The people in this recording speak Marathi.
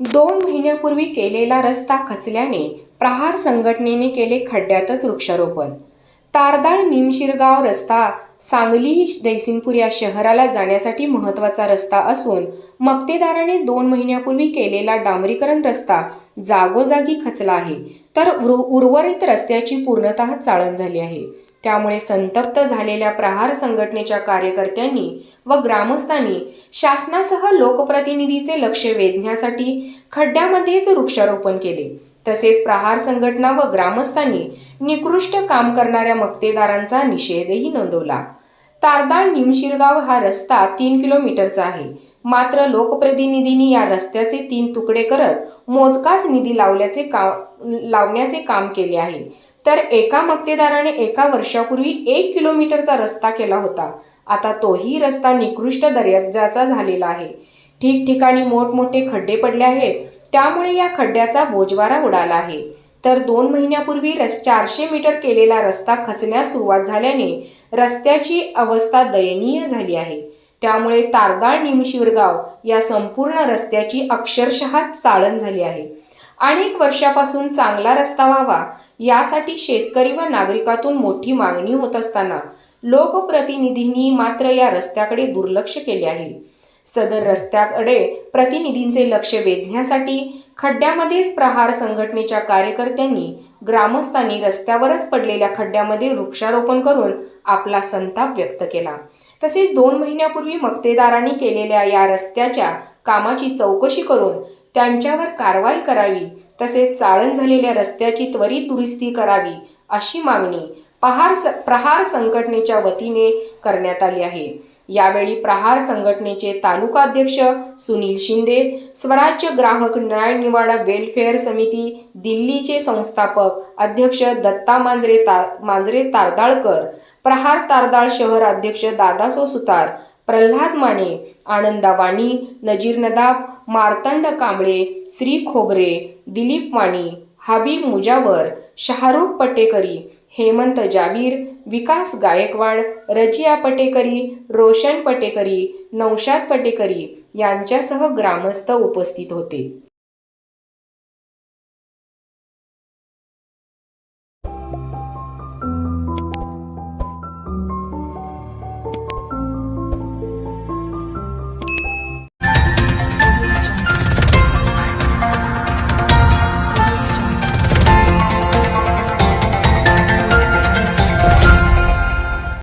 दोन महिन्यापूर्वी केलेला रस्ता खचल्याने प्रहार संघटनेने केले खड्ड्यातच वृक्षारोपण. तारदाळ निमशिरगाव रस्ता सांगली दैसिनपूर या शहराला जाण्यासाठी महत्त्वाचा रस्ता असून मक्तेदाराने दोन महिन्यापूर्वी केलेला डांबरीकरण रस्ता जागोजागी खचला आहे तर उर्वरित रस्त्याची पूर्णतः चाळण झाली आहे. त्यामुळे संतप्त झालेल्या प्रहार संघटनेच्या कार्यकर्त्यांनी व ग्रामस्थांनी शासनासह लोकप्रतिनिधीचे लक्ष वेधण्यासाठी खड्ड्यामध्येच वृक्षारोपण केले. तसेच प्रहार संघटना व ग्रामस्थांनी निकृष्ट काम करणाऱ्या मक्तेदारांचा निषेधही नोंदवला. तारदाळ निमशिरगाव हा रस्ता तीन किलोमीटरचा आहे. मात्र लोकप्रतिनिधींनी या रस्त्याचे तीन तुकडे करत मोजकाच निधी लावल्याचे काम लावण्याचे काम केले आहे. तर एका मक्तेदाराने एका वर्षापूर्वी एक किलोमीटरचा रस्ता केला होता. आता तोही रस्ता निकृष्ट दर्जाचा झालेला आहे. ठिकठिकाणी मोठमोठे खड्डे पडले आहेत. त्यामुळे या खड्ड्याचा बोजवारा उडाला आहे. तर दोन महिन्यापूर्वी रस चारशे मीटर केलेला रस्ता खचण्यास सुरुवात झाल्याने रस्त्याची अवस्था दयनीय झाली आहे. त्यामुळे तारदाळ निमशिरगाव या संपूर्ण रस्त्याची अक्षरशः चाळण झाली आहे. अनेक वर्षापासून चांगला रस्ता व्हावा यासाठी शेतकरी व नागरिकातून मोठी मागणी होत असताना लोकप्रतिनिधींनी मात्र या रस्त्याकडे दुर्लक्ष केले आहे. सदर रस्त्याकडे प्रतिनिधींचे लक्ष वेधण्यासाठी खड्ड्यामध्येच प्रहार संघटनेच्या कार्यकर्त्यांनी ग्रामस्थांनी रस्त्यावरच पडलेल्या खड्ड्यामध्ये वृक्षारोपण करून आपला संताप व्यक्त केला. तसेच दोन महिन्यापूर्वी मक्तेदारांनी केलेल्या या रस्त्याच्या कामाची चौकशी करून त्यांच्यावर कारवाई करावी तसेच चाळण झालेल्या रस्त्याची त्वरित दुरुस्ती करावी अशी मागणी पहार स प्रहार संघटनेच्या वतीने करण्यात आली आहे. यावेळी प्रहार संघटनेचे तालुका अध्यक्ष सुनील शिंदे स्वराज्य ग्राहक न्याय निवाडा वेलफेअर समिती दिल्लीचे संस्थापक अध्यक्ष दत्ता मांजरे ता मांजरे तारदाळकर प्रहार तारदाळ शहर अध्यक्ष दादासो सुतार प्रल्हाद माने आनंदा वाणी नजीर नदाब मार्तंड कांबळे श्री खोबरे दिलीप वाणी हबीब मुजावर शाहरुख पटेकरी हेमंत जावीर विकास गायकवाड रजिया पटेकरी रोशन पटेकरी नौशाद पटेकरी यांच्यासह ग्रामस्थ उपस्थित होते.